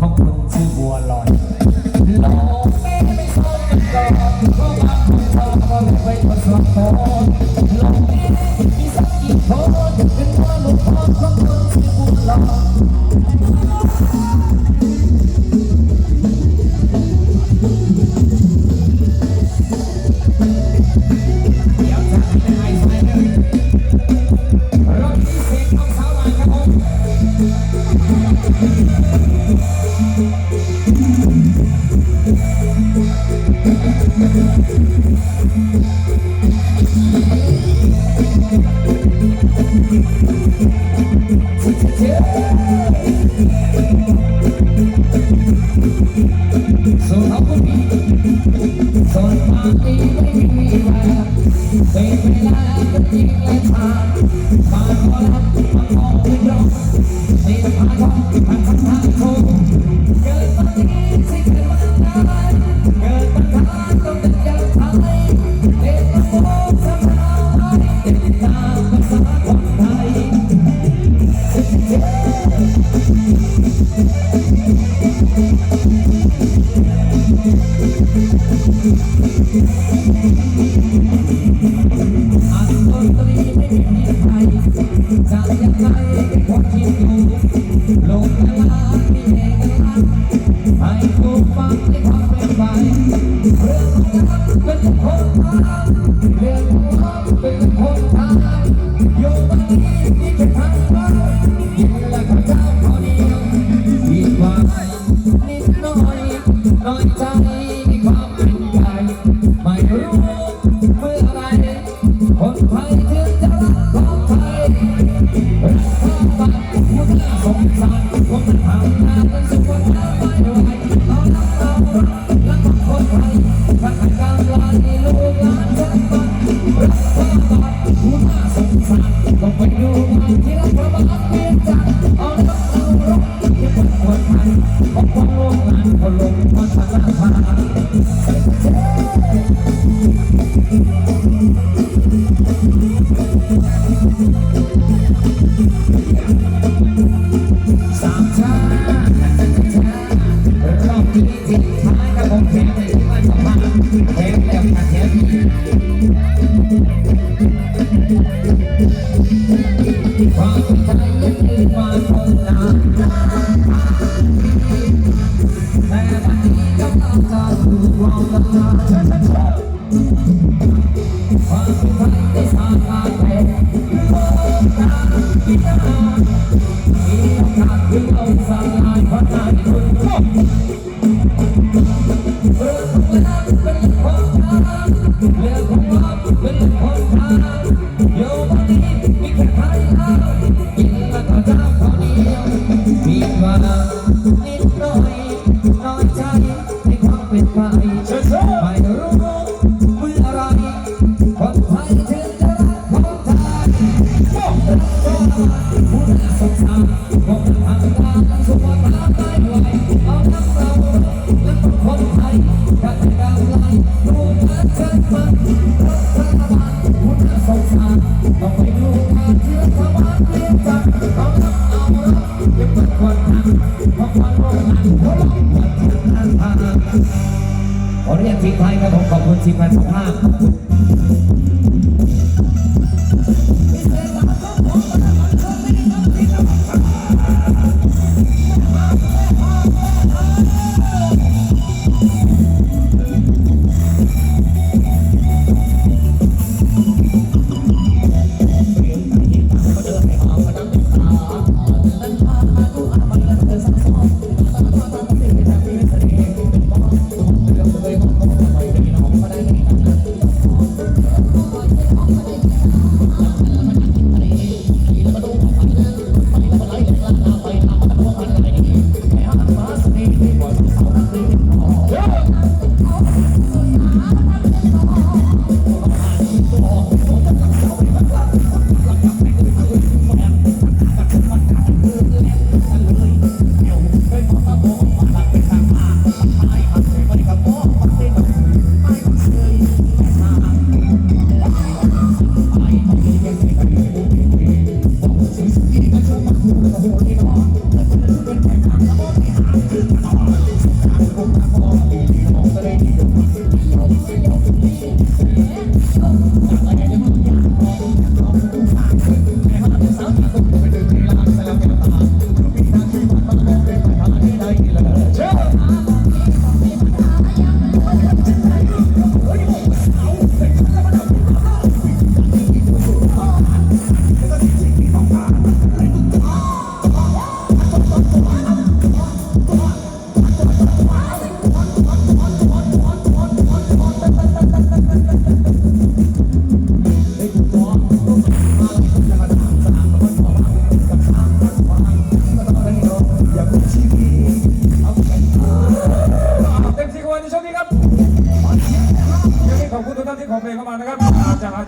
ของคุณชื่อบัวลอยโลกไม่สนหอกเพราะความคนชอบก็เลยไม่ทดสอบ Yeah. เห็น้อย 25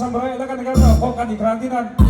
ชำระแล้วกันนะครับพบกันอีกครั้งที่นั่น